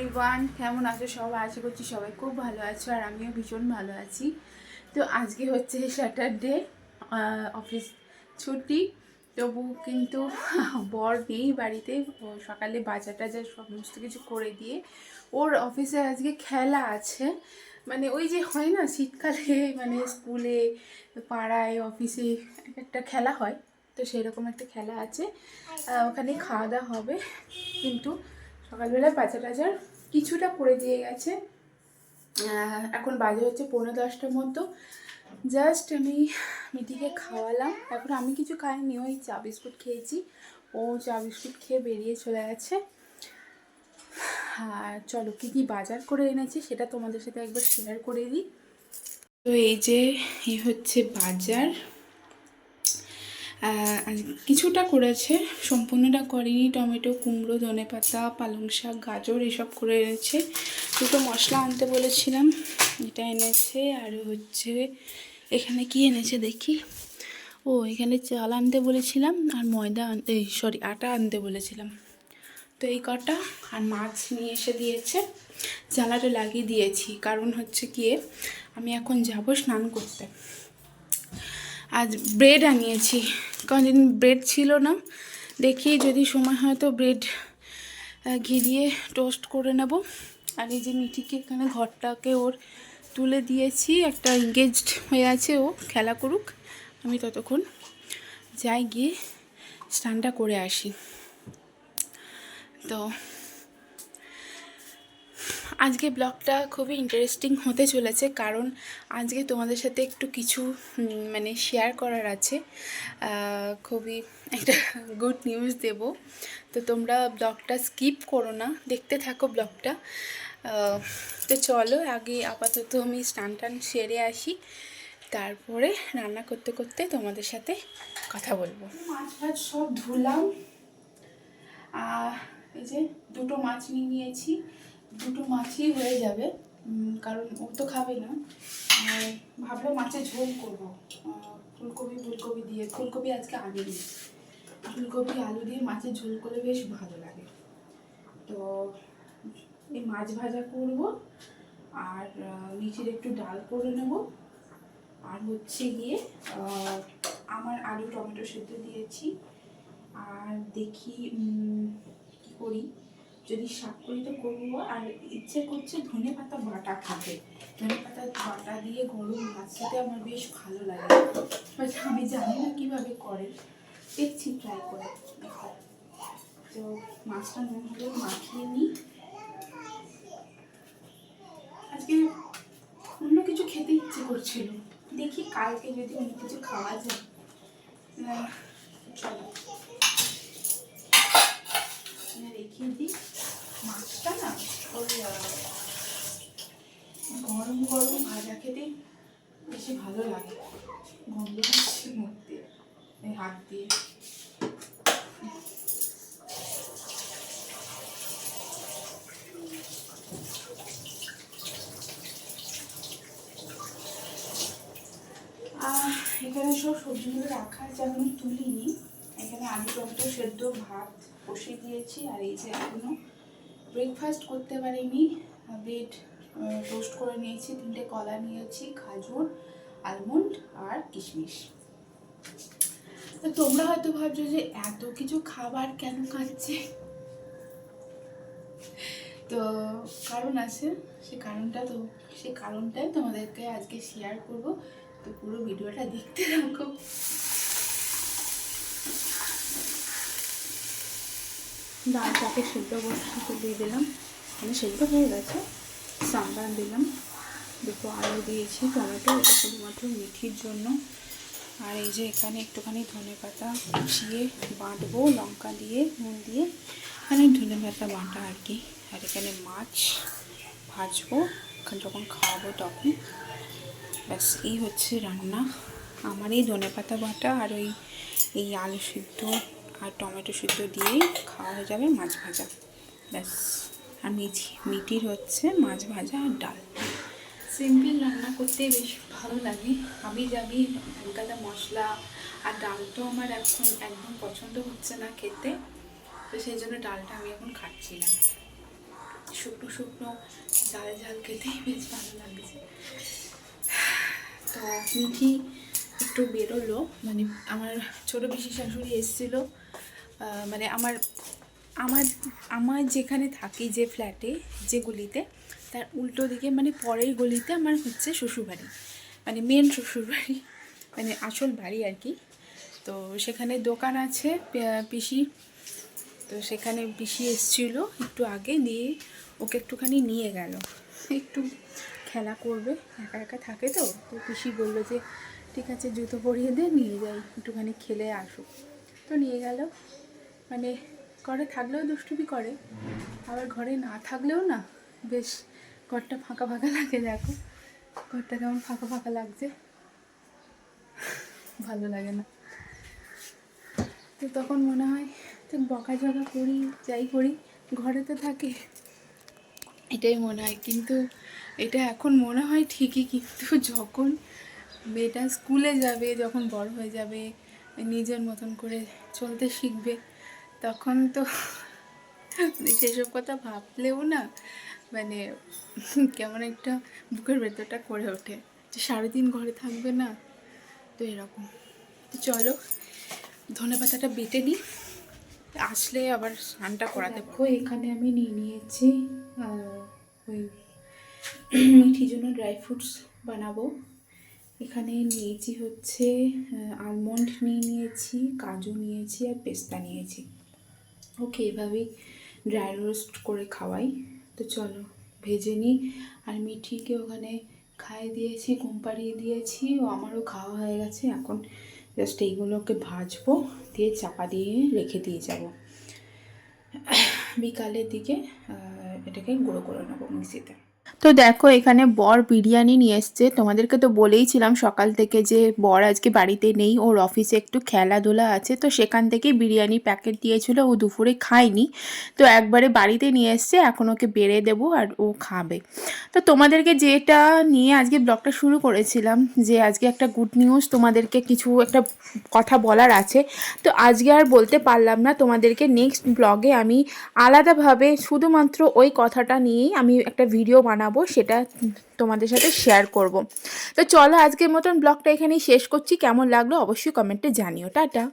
Everyone কেমন আছো সবাই? আশা করছি সবাই খুব ভালো আছো আর আমিও ভীষণ ভালো আছি। তো আজকে হচ্ছে স্যাটারডে অফিস ছুটি। তবু কিন্তু বর নেই বাড়িতে। সকালে বাজার টাজার সমস্ত কিছু করে দিয়ে ওর অফিসে আজকে খেলা আছে। মানে ওই যে হয় না, শীতকালে মানে স্কুলে পাড়ায় অফিসে একটা খেলা হয়। তো সেরকম একটা খেলা আছে। ওখানে খাওয়া দাওয়া হবে। কিন্তু সকালবেলা বাজার টাজার কিছুটা করে দিয়ে গেছে। এখন বাজে হচ্ছে পনেরো দশটার মতো। জাস্ট আমি মিটিকে খাওয়ালাম। এখন আমি কিছু খাইনি, ওই চা বিস্কুট খেয়েছি। ও চা বিস্কুট খেয়ে বেরিয়ে চলে গেছে। আর চলো, কী কী বাজার করে এনেছি সেটা তোমাদের সাথে একবার শেয়ার করে দিই। তো এই যে, এই হচ্ছে বাজার। কিছুটা করেছে। সম্পূর্ণটা করেনি। টমেটো, কুমড়ো, ধনে পাতা, পালং শাক, গাজর এসব করে এনেছে। দুটো মশলা আনতে বলেছিলাম। এটা এনেছে আর হচ্ছে এখানে কি এনেছে দেখি? ও, এখানে চাল আনতে বলেছিলাম আর ময়দা আনতে সরি আটা আনতে বলেছিলাম। তো এই কটা আর মাছ নিয়ে এসে দিয়েছে। জ্বালাটা লাগিয়ে দিয়েছি। কারণ হচ্ছে গিয়ে আমি এখন যাব স্নান করতে। আজ ব্রেড আনিয়েছি। কোনদিন ব্রেড ছিল না। দেখি যদি সময় হয় তো ব্রেড ঘি দিয়ে টোস্ট করে নেব। আর এই যে মিঠিকে এখানে ঘরটাকে ওর তুলে দিয়েছি। একটা এঙ্গেজড হয়ে আছে ও, খেলা করুক। আমি ততক্ষণ যাই গিয়ে স্নানটা করে আসি। তো আজকে ব্লগটা খুবই ইন্টারেস্টিং হতে চলেছে, কারণ আজকে তোমাদের সাথে একটু কিছু মানে শেয়ার করার আছে। খুবই একটা গুড নিউজ দেব। তো তোমরা ব্লগটা স্কিপ করো না, দেখতে থাকো ব্লগটা। তো চলো, আগে আপাতত আমি স্নান টান সেরে আসি। তারপরে রান্না করতে করতে তোমাদের সাথে কথা বলব। মাছ ফাছ সব ধুলাম। এই যে দুটো মাছ নিয়ে নিয়েছি। দুটো মাছই হয়ে যাবে। কারণ ও তো খাবে না। আর ভাবলাম মাছের ঝোল করব। ফুলকপি ফুলকপি দিয়ে, ফুলকপি আজকে আলু আনিনি। ফুলকপি, আলু দিয়ে মাছের ঝোল করলে বেশ ভালো লাগে। তো এই মাছ ভাজা করব। আর নিচের একটু ডাল করে নেব। আর হচ্ছে গিয়ে আমার আলু টমেটো সেদ্ধ দিয়েছি। আর দেখি কি করি। যদি শাক করি তো করব। আর ইচ্ছে করছে ধনে পাতা বাটা খেতে ধনে পাতা বাটা দিয়ে গরম ভাত খেতে আমার বেশ ভালো লাগে। আমি জানি না কীভাবে করে। দেখছি ট্রাই করে। তো মাছটা নুন হলে মাখিয়ে নিই। আজকে অন্য কিছু খেতে ইচ্ছে করছিল। দেখি কালকে যদি অন্য কিছু খাওয়া যায়। চলো। রেখে দিই। মাছটা না ওই গরম গরম ভাজা খেতে বেশি ভালো লাগে। গন্ধ পাচ্ছি মধ্যে এই হাত দিয়ে এখানে সব সবজিগুলো রাখা আছে। এখন তুলিনি। এখানে আলু টমেটো সেদ্ধ ভাত বসিয়ে দিয়েছি। আর এই যে এখনও ব্রেকফাস্ট করতে পারিনি ব্রেড টোস্ট করে নিয়েছি, তিনটে কলা নিয়েছি, খাজুর আলমন্ড আর কিশমিশ। তো তোমরা হয়তো ভাবছ যে এত কিছু খাবার কেন খাচ্ছে? তো কারণ আছে, সে কারণটা তো, সে কারণটাই তোমাদেরকে আজকে শেয়ার করব। তো পুরো ভিডিওটা দেখতে থাকো। ডালটাকে সেদ্ধ বসাতে দিয়ে দিলাম। মানে সেদ্ধ হয়ে গেছে। সাম্বার দিলাম। দুটো আলু দিয়েছি, টমেটো শুধুমাত্র মিঠির জন্য। আর এই যে এখানে একটুখানি ধনে পাতা কুচিয়ে বাটবো, লঙ্কা দিয়ে, নুন দিয়ে এখানে ধনে পাতা বাটা আর কি। আর এখানে মাছ ভাজবো যখন খাওয়াবো তখন। ব্যাস, এই হচ্ছে রান্না। আমার এই ধনে পাতা বাটা আর ওই, এই আলু সিদ্ধ আর টমেটো সিদ্ধ দিয়েই খাওয়া হয়ে যাবে মাছ ভাজা। ব্যাস, আর মিঠি মিটির হচ্ছে মাছ ভাজা আর ডাল। সিম্পল রান্না করতে বেশ ভালো লাগে। আমি যাবি হালকাটা মশলা আর ডাল তো আমার এখন একদম পছন্দ হচ্ছে না খেতে। তো সেই জন্য ডালটা আমি এখন খাচ্ছিলাম। শুকনো শুকনো ঝাল ঝাল খেতেই বেশ ভালো লাগছে। তো মিঠি একটু বেরোলো। মানে আমার ছোটো পিসি শাশুড়ি এসেছিল। মানে আমার আমার আমার যেখানে থাকি যে ফ্ল্যাটে যে গলিতে, তার উল্টো দিকে মানে পরের গলিতে আমার হচ্ছে শ্বশুরবাড়ি। মানে মেন শ্বশুরবাড়ি মানে আসল বাড়ি আর কি। তো সেখানে দোকান আছে পিসি। তো সেখানে পিসি এসছিল একটু আগে দিয়ে ওকে একটুখানি নিয়ে গেল। একটু খেলা করবে, একা একা থাকে তো। তো পিসি বলল যে ঠিক আছে, জুতো পরিয়ে দে, নিয়ে যাই একটুখানি খেলে আসুক। তো নিয়ে গেল। মানে ঘরে থাকলেও দুষ্টুমি করে, আবার ঘরে না থাকলেও না, বেশ ঘরটা ফাঁকা ফাঁকা লাগে, দেখো। ঘরটা কেমন ফাঁকা ফাঁকা লাগছে। ভালো লাগে না। তো তখন মনে হয় তো বকাঝকা করি, যাই করি, ঘরে তো থাকে। এটাই মনে হয়, কিন্তু এটা এখন মনে হয় ঠিকই, কিন্তু যখন মেয়েটা স্কুলে যাবে, যখন বড় হয়ে যাবে, নিজের মতন করে চলতে শিখবে, তখন তো সেসব কথা ভাবলেও না মানে কেমন একটা বুকের ভেতরটা করে ওঠে যে সারাদিন ঘরে থাকবে না, তো এরকম। তো চলো ধনে পাতাটা বেটে নিই, আসলে আবার স্নানটা করাতে দেখো, এখানে আমি নিয়ে নিয়েছি ওই মিঠির জন্য ড্রাই ফ্রুটস বানাবো। এখানে নিয়েছি হচ্ছে আলমন্ড নিয়ে নিয়েছি, কাজু নিয়েছি আর পেস্তা নিয়েছি। ওকে, এভাবেই ড্রাই রোস্ট করে খাওয়াই। তো চলো, ভেজে নিই। আর মিঠিকে ওখানে খাইয়ে দিয়েছি, ঘুম পাড়িয়ে দিয়েছি। ও আমারও খাওয়া হয়ে গেছে। এখন জাস্ট এইগুলোকে ভাজবো, দিয়ে চাপা দিয়ে রেখে দিয়ে যাব। বিকালের দিকে এটাকে গুঁড়ো করে নেব মিক্সিতে। তো দেখো, এখানে বর বিরিয়ানি নিয়ে এসছে। তোমাদেরকে তো বলেইছিলাম সকাল থেকে যে বর আজকে বাড়িতে নেই, ওর অফিসে একটু খেলাধুলা আছে। তো সেখান থেকেই বিরিয়ানি প্যাকেট দিয়েছিল, ও দুপুরে খায়নি। তো একবারে বাড়িতে নিয়ে এসছে, এখন ওকে বেড়ে দেবো আর ও খাবে। তো তোমাদেরকে যেটা নিয়ে আজকে ব্লগটা শুরু করেছিলাম, যে আজকে একটা গুড নিউজ তোমাদেরকে কিছু একটা কথা বলার আছে। তো আজকে আর বলতে পারলাম না, তোমাদেরকে নেক্সট ব্লগে আমি আলাদাভাবে শুধুমাত্র ওই কথাটা নিয়েই আমি একটা ভিডিও বানাবো, সেটা তোমাদের সাথে শেয়ার করব। তো চলো আজকের মতন ব্লগটা এখানেই শেষ করছি। কেমন লাগল অবশ্যই কমেন্টে জানিও। টাটা।